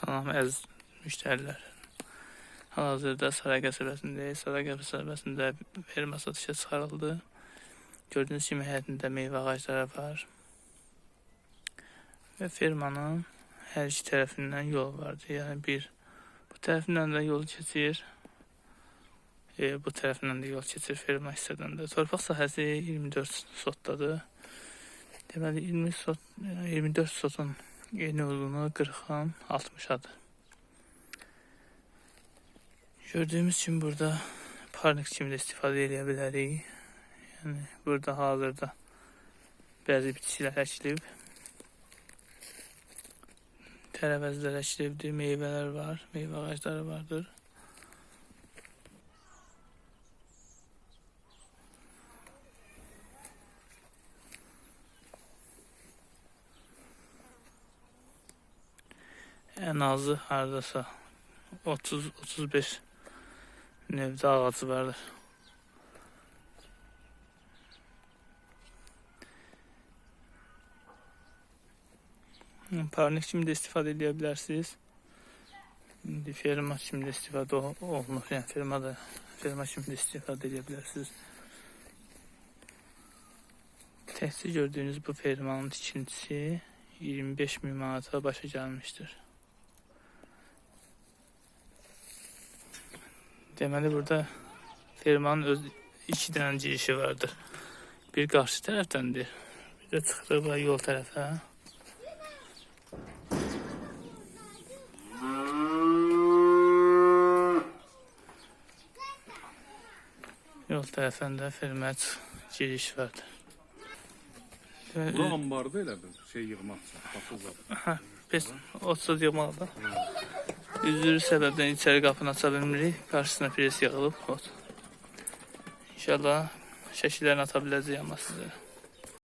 Salam əziz müştərilər. Hal-hazırda Saray qəsəbəsindəyik. Saray qəsəbəsində ferma satışa çıxarıldı. Gördüyünüz kimi həyətində meyvə ağacları var. Və fermanın hər iki tərəfindən yol vardı. Yəni bir bu tərəfindən də yol keçir. E, bu tərəfindən də yol keçir ferma hissədən də. Torpaq sahəsi 24 sotdadır. Deməli 20 sot, 24 sotun Yeni uzunluğu 40'dan 60'adır. Gördüğümüz için burada parnik kimi də istifadə edə bilərik. Yəni burada hazırda bəzi bitkilər əkilib. Tərəvəzlər əkilibdir, meyvələr var, meyvə ağacları vardır. En azı hardasa 30-35 növdə ağacı vardır. Parnik kimi də istifadə edə bilərsiniz. İndi ferma kimi də istifadə ol- olunur. Yəni ferma da də istifadə edə bilərsiniz. Təhsil gördüyünüz bu fermanın tikintisi 25 min başa gəlmişdir. Deməli burada fermanın öz iki dənə girişi vardır. Bir qarşı tərəfdəndir. Bir çıxır bu yol tərəfə. Yol tərəfində fermat giriş vardır. Bura ambarda elə bir şey yığmaq üçün, zad. Biz otsuz yığmalıda. Üzürü səbəbdən içəri qapını aça bilmirik. Qarşısına pres yığılıb. İnşallah şəkillərini ata biləcəyəm sizə.